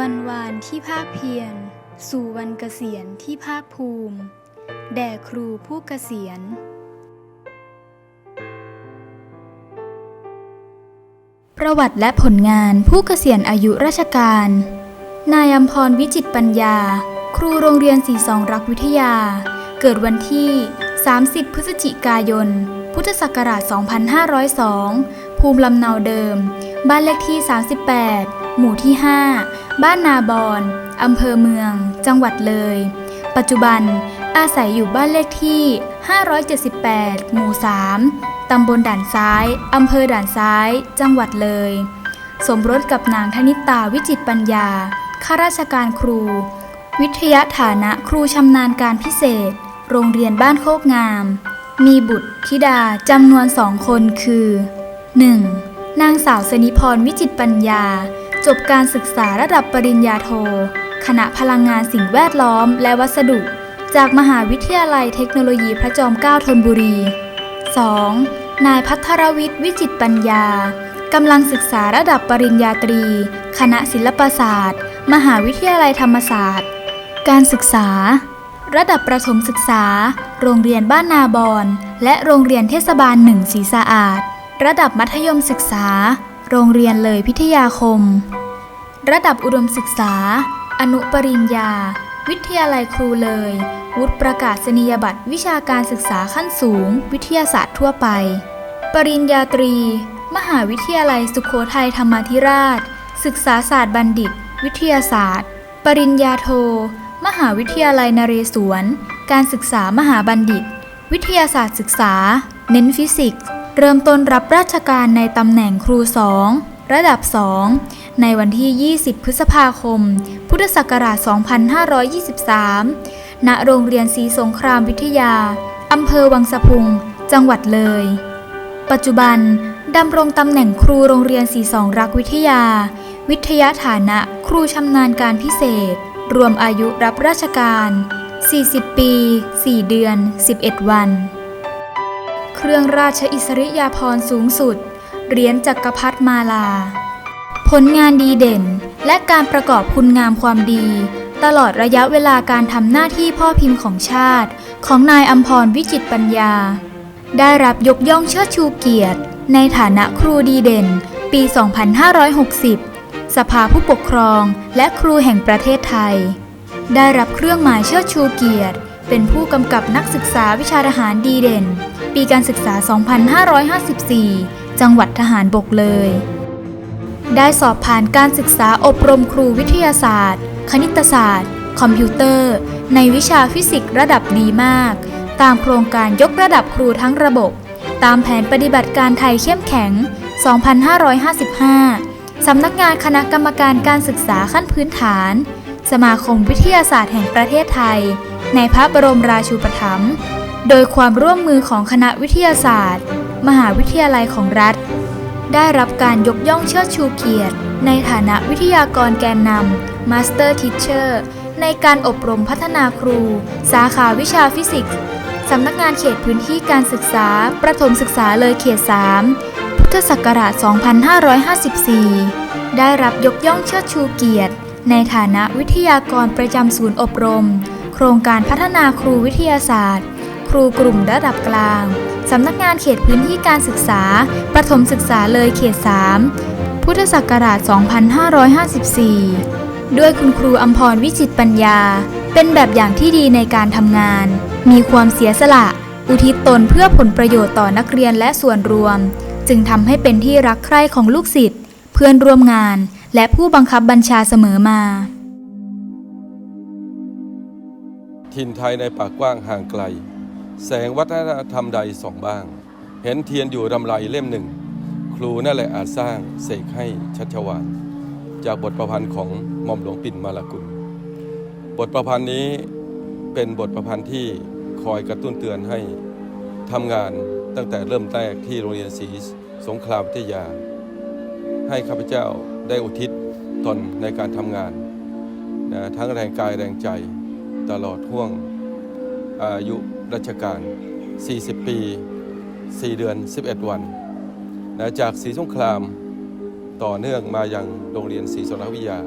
วันวานที่ภาคเพียร สู่วันเกษียณที่ภาคภูมิ แด่ครูผู้เกษียณ ประวัติและผลงานผู้เกษียณอายุราชการ นายอัมพรวิจิตปัญญา ครูโรงเรียนสีสองรักวิทยา เกิดวันที่ 30 พฤศจิกายน พุทธศักราช 2502 ภูมิลำเนาเดิม บ้านเลขที่ 38 หมู่ที่ 5 บ้านนาบอนอำเภอเมือง จังหวัดเลย ปัจจุบันอาศัยอยู่บ้านเลขที่ 578 หมู่ 3 ตำบลด่านซ้าย อำเภอด่านซ้าย จังหวัดเลย สมรสกับนางธนิตาวิจิตปัญญา ข้าราชการครู วิทยาฐานะครูชำนาญการพิเศษ โรงเรียนบ้านโคกงาม มีบุตรธิดาจำนวนสองคนคือ 1. นางสาวสนิพรวิจิตปัญญา จบการศึกษาระดับปริญญาโท คณะพลังงานสิ่งแวดล้อมและวัสดุ จากมหาวิทยาลัยเทคโนโลยีพระจอมเกล้าธนบุรี 2. นายพัทรวิทย์วิจิตปัญญากำลังศึกษาระดับปริญญาตรี คณะศิลปศาสตร์ มหาวิทยาลัยธรรมศาสตร์ การศึกษา ระดับประถมศึกษา โรงเรียนบ้านนาบอน และโรงเรียนเทศบาลหนึ่งศรีสะอาด ระดับมัธยมศึกษา โรงเรียนเลยพิทยาคม ระดับอุดมศึกษา อนุปริญญา วิทยาลัยครูเลย วุฒิประกาศนียบัตรวิชาการศึกษาขั้นสูง วิทยาศาสตร์ทั่วไป ปริญญาตรี มหาวิทยาลัยสุโขทัยธรรมาธิราช ศึกษาศาสตร์บัณฑิต วิทยาศาสตร์ ปริญญาโท มหาวิทยาลัยนเรศวร การศึกษามหาบัณฑิต วิทยาศาสตร์ศึกษา เน้นฟิสิกส์ เริ่มต้นรับราชการในตำแหน่งครูสองระดับ 2 ในวันที่ 20 พฤษภาคม พุทธศักราช 2523 ณ โรงเรียนศรีสงครามวิทยา อำเภอวังสะพุง จังหวัดเลย ปัจจุบัน ดำรงตำแหน่งครูโรงเรียนสีสองรักวิทยา วิทยาฐานะครูชำนาญการพิเศษ รวมอายุรับราชการ 40 ปี 4 เดือน 11 วัน เครื่องราชอิสริยาภรณ์สูงสุด เหรียญจักรพรรดิมาลา ผลงานดีเด่น และการประกอบคุณงามความดี ตลอดระยะเวลาการทำหน้าที่พ่อพิมพ์ของชาติ ของนายอัมพรวิจิตปัญญา ได้รับยกย่องเชิดชูเกียรติ ในฐานะครูดีเด่น ปี 2560 สภาผู้ปกครองและครูแห่งประเทศไทย ได้รับเครื่องหมายเชิดชูเกียรติเป็นผู้กำกับนักศึกษาวิชาทหารดีเด่น ปีการศึกษา 2554 จังหวัดทหารบกเลย ได้สอบผ่านการศึกษาอบรมครูวิทยาศาสตร์ คณิตศาสตร์ คอมพิวเตอร์ ในวิชาฟิสิกส์ระดับดีมาก ตามโครงการยกระดับครูทั้งระบบ ตามแผนปฏิบัติการไทยเข้มแข็ง 2555 สำนักงานคณะกรรมการการศึกษาขั้นพื้นฐาน สมาคมวิทยาศาสตร์แห่งประเทศไทย ในพระบรมราชูปถัมภ์ โดยความร่วมมือของคณะวิทยาศาสตร์ มหาวิทยาลัยของรัฐ ได้รับการยกย่องเชิดชูเกียรติ ในฐานะวิทยากรแกนนำ Master Teacher ในการอบรมพัฒนาครู สาขาวิชาฟิสิกส์สำนักงานเขตพื้นที่การศึกษา ประถมศึกษาเลยเขต 3 พุทธศักราช 2554 ได้รับยกย่องเชิดชูเกียรติ ในฐานะวิทยากรประจำศูนย์อบรม โครงการพัฒนาครูวิทยาศาสตร์ ครูกลุ่มระดับกลาง สำนักงานเขตพื้นที่การศึกษา ประถมศึกษาเลยเขต 3 พุทธศักราช 2554 ด้วยคุณครูอัมพรวิจิตปัญญา เป็นแบบอย่างที่ดีในการทำงาน มีความเสียสละ อุทิศตนเพื่อผลประโยชน์ต่อนักเรียนและส่วนรวม จึงทำให้เป็นที่รักใคร่ของลูกศิษย์ เพื่อนร่วมงาน และผู้บังคับบัญชาเสมอมาถิ่นไทยในป่ากว้างห่างไกล แสงวัฒนธรรมใดส่องบ้าง เห็นเทียนอยู่รำไรเล่มหนึ่ง ครูนั่นแหละอาจสร้างเสกให้ชัชวานจากบทประพันธ์ของหม่อมหลวงปิ่นมาลากุล บทประพันธ์นี้เป็นบทประพันธ์ที่คอยกระตุ้นเตือนให้ทำงานตั้งแต่เริ่มแรกที่โรงเรียนศรีสงครามวิทยา ให้ข้าพเจ้าได้อุทิศตนในการทำงานนะทั้งแรงกายแรงใจตลอดห่วงอายุ ราชการ 40 ปี 4 เดือน 11 วันนะจากศรีสงครามต่อเนื่องมายังโรงเรียนศรีสนวิทยา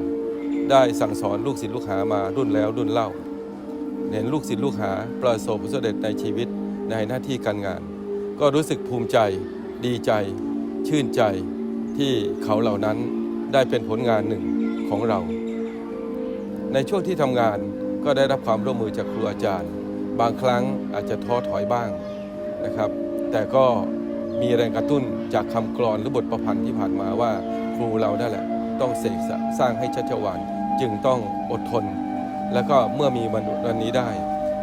ได้สั่งสอนลูกศิษย์ลูกหามารุ่นแล้วรุ่นเล่า เห็นลูกศิษย์ลูกหาประสบผลสำเร็จในชีวิตในหน้าที่การงาน ก็รู้สึกภูมิใจดีใจ ชื่นใจที่เขาเหล่านั้นได้เป็นผลงานหนึ่งของเรา ในช่วงที่ทำงานก็ได้รับความร่วมมือจากครูอาจารย์ บางครั้งอาจจะท้อถอยบ้างนะครับ แต่ก็มีแรงกระตุ้นจากคำกรอนหรือบทประพันธ์ที่ผ่านมาว่าครูเรานั่นแหละต้องเสกสร้างให้ชัชวานจึงต้องอดทน แล้วก็เมื่อมีวันวันนี้ได้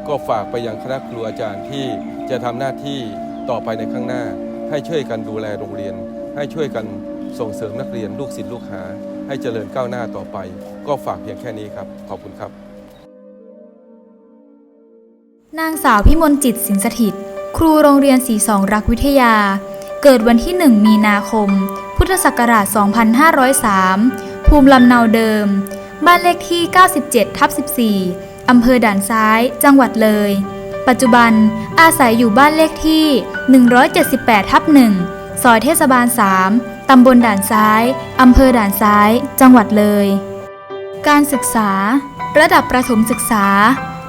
ก็ฝากไปยังคณะครูอาจารย์ที่จะทำหน้าที่ต่อไปในข้างหน้า ให้ช่วยกันดูแลโรงเรียน ให้ช่วยกันส่งเสริมนักเรียนลูกศิษย์ลูกหา ให้เจริญก้าวหน้าต่อไป ก็ฝากเพียงแค่นี้ครับ ขอบคุณครับ นางสาวพิมลจิตสินสถิต ครูโรงเรียนสีสองรักวิทยา เกิดวันที่ 1 มีนาคม พุทธศักราช 2503 ภูมิลำเนาเดิม บ้านเลขที่ 97 ทับ 14 อำเภอด่านซ้าย จังหวัดเลย ปัจจุบันอาศัยอยู่บ้านเลขที่ 178 ทับ 1 ซอยเทศบาล 3 ตำบลด่านซ้าย อำเภอด่านซ้าย จังหวัดเลย การศึกษา ระดับประถมศึกษา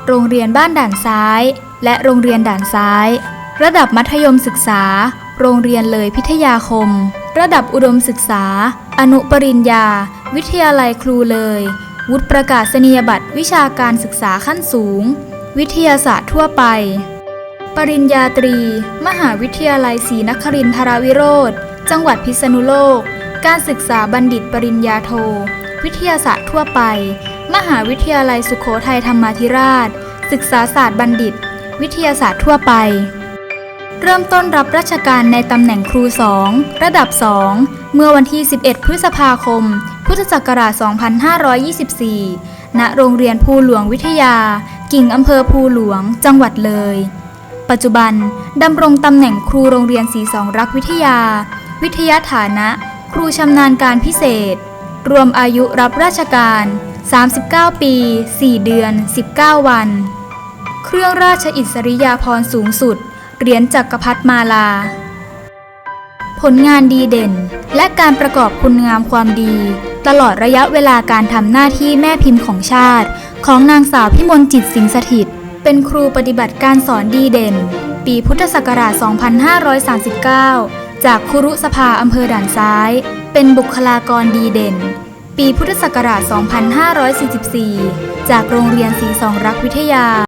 โรงเรียนบ้านด่านซ้าย และโรงเรียนด่านซ้าย ระดับมัธยมศึกษา โรงเรียนเลยพิทยาคม ระดับอุดมศึกษา อนุปริญญา วิทยาลัยครูเลย วุฒิประกาศนียบัตรวิชาการศึกษาขั้นสูง วิทยาศาสตร์ทั่วไป ปริญญาตรี มหาวิทยาลัยศรีนครินทราวิโรธจังหวัดพิษณุโลก การศึกษาบัณฑิตปริญญาโท วิทยาศาสตร์ทั่วไป มหาวิทยาลัยสุขโขทัยธรรมาธิราช ศึกษาศาสตร์บัณฑิต วิทยาศาสตร์ทั่วไป เริ่มต้นรับราชการในตำแหน่งครูสองระดับ2เมื่อวันที่ 11 พฤษภาคม พุทธศักราช 2524 ณ โรงเรียนภูหลวงวิทยา กิ่งอำเภอภูหลวง จังหวัดเลย ปัจจุบันดำรงตำแหน่งครูโรงเรียนสีสองรักวิทยา วิทยาฐานะ ครูชำนาญการพิเศษ รวมอายุรับราชการ 39 ปี 4 เดือน 19 วัน เครื่องราชอิสริยาภรณ์สูงสุด เหรียญจักรพรรดิมาลา ผลงานดีเด่น และการประกอบคุณงามความดี ตลอดระยะเวลาการทำหน้าที่แม่พิมพ์ของชาติ ของนางสาวพิมลจิตสิงสถิต เป็นครูปฏิบัติการสอนดีเด่น ปีพุทธศักราช 2539 จากคุรุสภาอำเภอด่านซ้าย เป็นบุคลากรดีเด่น ปีพุทธศักราช 2544 จากโรงเรียนสีสองรักวิทยา